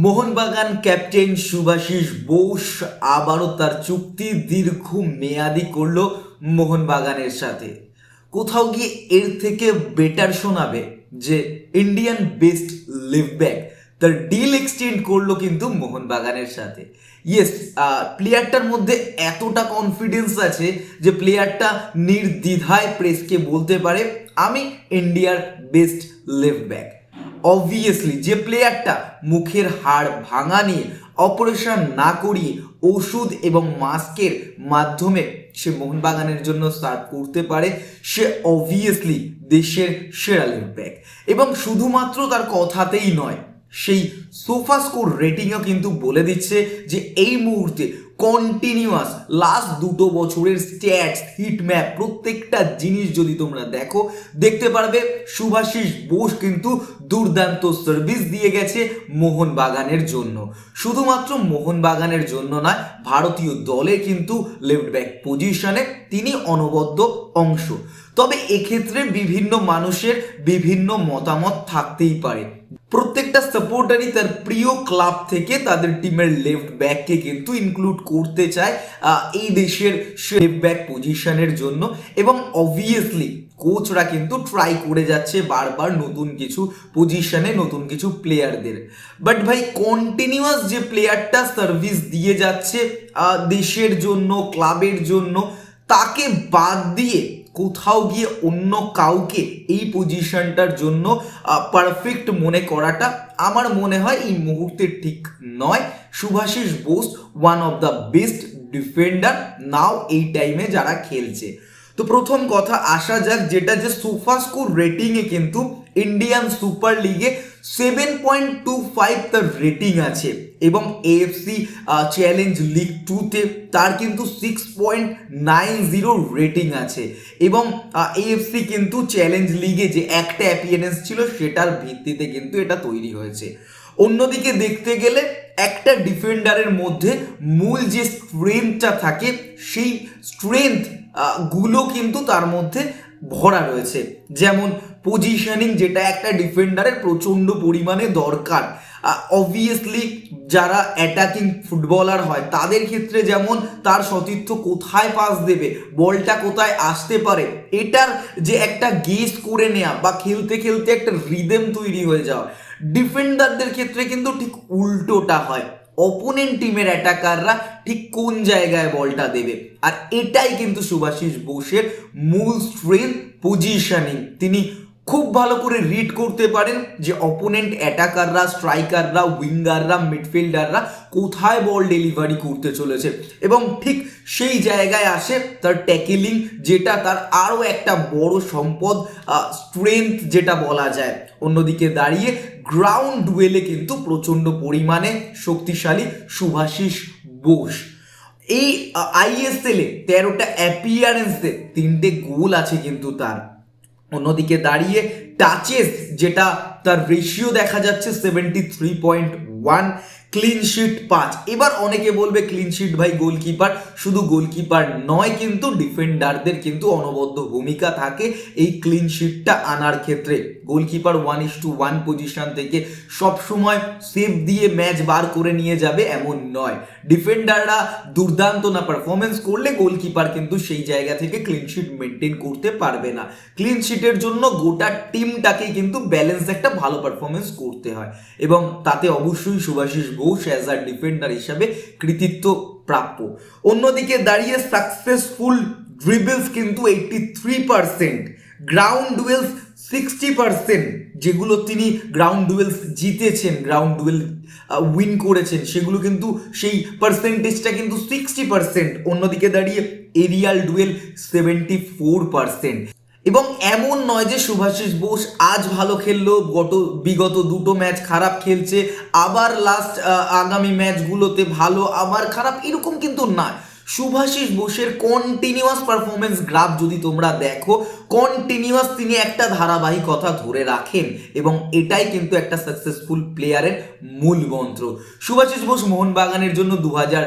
Mohun Bagan captain Subhashis Bose আবারও তার চুক্তি দীর্ঘ মেয়াদি করল মোহনবাগানের সাথে। কোথাও গিয়ে এর থেকে বেটার শোনাবে যে ইন্ডিয়ান বেস্ট লিভ ব্যাক তার ডিল এক্সটেন্ড করল কিন্তু মোহনবাগানের সাথে। ইয়েস প্লেয়ারটার মধ্যে এতটা কনফিডেন্স আছে যে প্লেয়ারটা নির্দ্বিধায় প্রেসকে বলতে পারে, আমি ইন্ডিয়ার বেস্ট লেফট ব্যাক অবভিয়াসলি যে প্লেয়ারটা মুখের হাড় ভাঙা নিয়ে অপারেশন না করিয়ে ওষুধ এবং মাস্কের মাধ্যমে সে মোহনবাগানের জন্য স্টার্ট করতে পারে, সে অবভিয়াসলি দেশের সেরা লেফট ব্যাক এবং শুধুমাত্র তার কথাতেই নয় সেই সোফা স্কোর রেটিংও কিন্তু বলে দিচ্ছে যে এই মুহূর্তে কন্টিনিউয়াস লাস্ট দুটো বছরের স্ট্যাটস হিট ম্যাপ প্রত্যেকটা জিনিস যদি তোমরা দেখো, দেখতে পারবে সুভাষিস বোস কিন্তু দুর্দান্ত সার্ভিস দিয়ে গেছে মোহনবাগানের জন্য। শুধুমাত্র মোহনবাগানের জন্য নয়, ভারতীয় দলে কিন্তু লেফট ব্যাক পজিশনে তিনি অনবদ্য অংশ। তবে এক্ষেত্রে বিভিন্ন মানুষের বিভিন্ন মতামত থাকতেই পারে। প্রত্যেকটা সাপোর্টারই তার প্রিয় ক্লাব থেকে তাদের টিমের লেফট ব্যাককে কিন্তু ইনক্লুড করতে চায় এই দেশের লেফট ব্যাক পজিশনের জন্য। এবং অবভিয়াসলি কোচরা কিন্তু ট্রাই করে যাচ্ছে বারবার নতুন কিছু পজিশনে নতুন কিছু প্লেয়ারদের বাট ভাই কন্টিনিউয়াস যে প্লেয়ারটা সার্ভিস দিয়ে যাচ্ছে দেশের জন্য ক্লাবের জন্য, তাকে বাদ দিয়ে কোথাও গিয়ে অন্য কাউকে এই পজিশনটার জন্য পারফেক্ট মনে করাটা আমার মনে হয় এই মুহূর্তে ঠিক নয়। Subhasish Bose one of the best defender now এই টাইমে যারা খেলছে। তো প্রথম কথা আসা যাক, যেটা যে সুফাস্কোর রেটিংয়ে কিন্তু ইন্ডিয়ান সুপার লিগে সেভেন পয়েন্ট টু ফাইভ তার রেটিং আছে এবং এএফসি চ্যালেঞ্জ লিগ টুতে তার কিন্তু six point nine zero rating আছে এবং এএফসি কিন্তু চ্যালেঞ্জ লিগে যে একটা অ্যাপিয়ারেন্স ছিল সেটার ভিত্তিতে কিন্তু এটা তৈরি হয়েছে। অন্যদিকে দেখতে গেলে একটা ডিফেন্ডারের মধ্যে মূল যে স্ট্রেংথটা থাকে, সেই স্ট্রেংথগুলো কিন্তু তার মধ্যে ভরা রয়েছে। যেমন পজিশনিং যেটা একটা ডিফেন্ডারের প্রচণ্ড পরিমাণে দরকার। অবভিয়াসলি যারা অ্যাটাকিং ফুটবলার হয়, তাদের ক্ষেত্রে যেমন তার সতীর্থ কোথায় পাস দেবে, বলটা কোথায় আসতে পারে, এটার যে একটা গেস করে নেওয়া বা খেলতে খেলতে একটা রিদেম তৈরি হয়ে যাওয়া। ডিফেন্ডারদের ক্ষেত্রে কিন্তু ঠিক উল্টোটা হয়। অপোনেন্ট টিমের অ্যাটাকাররা ঠিক কোন জায়গায় বলটা দেবে। আর এটাই কিন্তু সুভাষিস বোসের মূল স্ট্রেন পজিশনিং তিনি খুব ভালো করে রিড করতে পারেন যে অপোনেন্ট অ্যাটাকাররা স্ট্রাইকাররা উইঙ্গাররা মিডফিল্ডাররা কোথায় বল ডেলিভারি করতে চলেছে। এবং ঠিক সেই জায়গায় আসে তার ট্যাকেলিং যেটা তার আরও একটা বড় সম্পদ স্ট্রেংথ যেটা বলা যায়। অন্যদিকে দাঁড়িয়ে গ্রাউন্ড ডুয়েলে কিন্তু প্রচণ্ড পরিমাণে শক্তিশালী সুভাষিস বোস। এই আইএসএলে তেরোটা অ্যাপিয়ারেন্সে তিনটে গোল আছে কিন্তু তার। অন্যদিকে দাঁড়িয়ে টাচেস যেটা তার রেশিও দেখা যাচ্ছে seventy three point one clean sheet পাঁচ। এবার অনেকে বলবে ক্লিন শিট ভাই গোলকিপার শুধু গোলকিপার নয়, কিন্তু ডিফেন্ডারদের কিন্তু অনবদ্য ভূমিকা থাকে এই ক্লিন শিটটা আনার ক্ষেত্রে। Goalkeeper one is to one position থেকে সবসময় সেভ দিয়ে ম্যাচ বার করে নিয়ে যাবে, এমন নয়। ডিফেন্ডাররা দুর্দান্ত না পারফরমেন্স করলে গোলকিপার কিন্তু সেই জায়গা থেকে ক্লিন শিট মেনটেন করতে পারবে না। ক্লিন শিটের জন্য গোটা টিমটাকেই কিন্তু ব্যালেন্স একটা ভালো পারফরমেন্স করতে হয়। এবং তাতে অবশ্যই Subhashis Ghosh as a defender হিসাবে কৃতিত্ব প্রাপ্য। অন্যদিকে দাঁড়িয়ে সাকসেসফুল ড্রিবলস কিন্তু eighty three percent ground duels sixty percent যেগুলো তিনি গ্রাউন্ড ডুয়েলস জিতেছেন গ্রাউন্ড ডুয়েল উইন করেছেন, সেগুলো কিন্তু সেই পার্সেন্টেজটা কিন্তু সিক্সটি পার্সেন্ট অন্যদিকে দাঁড়িয়ে aerial duel seventy four percent এবং এমন নয় যে সুভাষিস বোস আজ ভালো খেললো, গত, বিগত দুটো ম্যাচ খারাপ খেলছে, আবার লাস্ট আগামী ম্যাচগুলোতে ভালো, আবার খারাপ, এরকম কিন্তু নয়। সুভাষিস বোসের কন্টিনিউয়াস পারফরমেন্স গ্রাফ যদি তোমরা দেখো কন্টিনিউয়াস তিনি একটা ধারাবাহিকতা ধরে রাখেন এবং এটাই কিন্তু একটা সাকসেসফুল প্লেয়ারের মূল মন্ত্র। সুভাষিস বোস মোহনবাগানের জন্য দু হাজার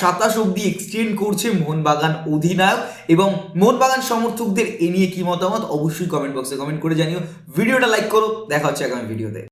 সাতাশ অব্দি এক্সটেন্ড করছে মোহনবাগান অধিনায়ক এবং মোহনবাগান সমর্থকদের এ নিয়ে কি মতামত অবশ্যই কমেন্ট বক্সে কমেন্ট করে জানিও। ভিডিওটা লাইক করো, দেখা হচ্ছে আগামী ভিডিওতে